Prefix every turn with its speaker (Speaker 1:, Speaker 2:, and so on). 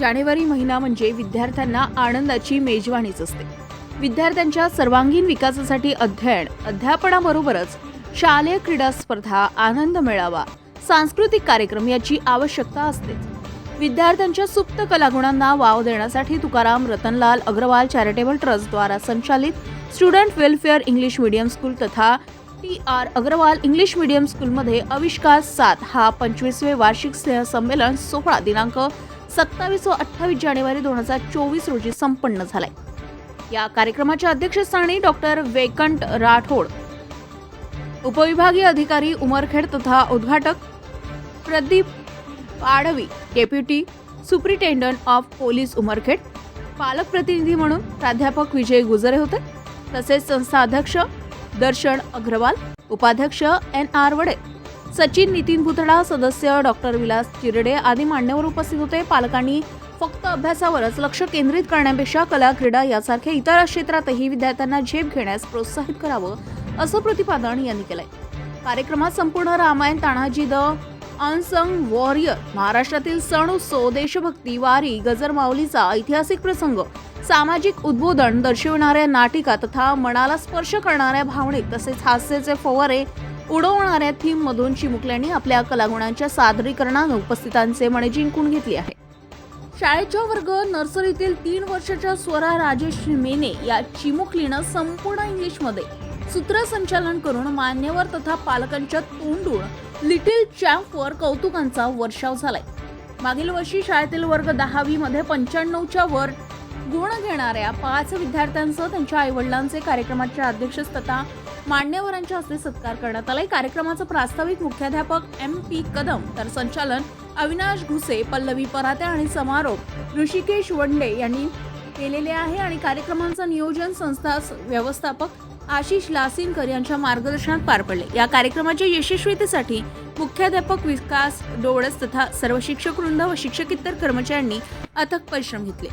Speaker 1: जानेवारी महिना म्हणजे विद्यार्थ्यांना आनंदाची मेजवानीच असते. विद्यार्थ्यांच्या सर्वांगीण विकासासाठी अध्ययन अध्यापनाबरोबरच शालेय क्रीडा स्पर्धा आनंद मेळावा सांस्कृतिक कार्यक्रम याची आवश्यकता असते. विद्यार्थ्यांच्या सुप्त कलागुणांना वाव देण्यासाठी तुकाराम रतनलाल अग्रवाल चॅरिटेबल ट्रस्टद्वारा संचालित student welfare English medium school तथा T R Agarwal English medium स्कूलमध्ये आविष्कार सात हा पंचवीसवे वार्षिक स्नेह संमेलन सोहळा दिनांक सत्तावीस व अठ्ठावीस जानेवारी दोन हजार चोवीस रोजी संपन्न झालाय. या कार्यक्रमाच्या अध्यक्षस्थानी डॉक्टर वेकंट राठोड उपविभागीय अधिकारी उमरखेड तथा उद्घाटक Pradeep Padvi deputy superintendent of police Umarkhed पालक प्रतिनिधी म्हणून प्राध्यापक विजय गुजरे होते तसेच संस्था अध्यक्ष दर्शन अग्रवाल उपाध्यक्ष एन आर वडे सचिन नितीन भुतडा सदस्य डॉक्टर विलास चिरडे आदी मान्यवर उपस्थित होते. पालकांनी फक्त अभ्यासावरच लक्ष केंद्रित करण्यापेक्षा कला क्रीडा यासारख्या इतर क्षेत्रातही विद्यार्थ्यांना झेप घेण्यास प्रोत्साहित करावं असं प्रतिपादन यांनी केलंय. कार्यक्रमात संपूर्ण Ramayan Tanaji the unsung warrior महाराष्ट्रातील सण उत्सव देशभक्ती वारी गजर माऊलीचा ऐतिहासिक प्रसंग सामाजिक उद्बोधन दर्शविणाऱ्या नाटिका तथा मनाला स्पर्श करणाऱ्या भावनिक तसेच हास्याचे फवारे उडवणाऱ्या थीम मधून चिमुकल्यांनी आपल्या कलागुणांच्या सादरीकरणानं उपस्थितांचे मने जिंकून घेतली आहे. शाळेच्या वर्ग नर्सरीतील तीन वर्षाच्या स्वरा राजेश मेने या चिमुकलीनं संपूर्ण इंग्लिशमध्ये सूत्रसंचालन करून मान्यवर तथा पालकांच्या तोंडून लिटिल चॅम्पवर कौतुकांचा वर्षाव झालाय. मागील वर्षी शाळेतील वर्ग दहावी मध्ये पंच्याण्णवच्या वर गुण घेणाऱ्या पाच विद्यार्थ्यांसह त्यांच्या आईवडिलांचे कार्यक्रमाच्या अध्यक्ष तथा मान्यवरांच्या हस्ते सत्कार करण्यात आला. कार्यक्रमाचं प्रास्ताविक मुख्याध्यापक एम पी कदम तर संचालन अविनाश घुसे पल्लवी पराते आणि समारोप ऋषिकेश वंडे यांनी केलेले आहे. आणि कार्यक्रमांचं नियोजन संस्था व्यवस्थापक आशिष लासिनकर यांच्या मार्गदर्शनात पार पडले. या कार्यक्रमाच्या यशस्वीतेसाठी मुख्याध्यापक विकास डोळस तथा सर्व शिक्षक वृंद व शिक्षकेतर कर्मचाऱ्यांनी अथक परिश्रम घेतले.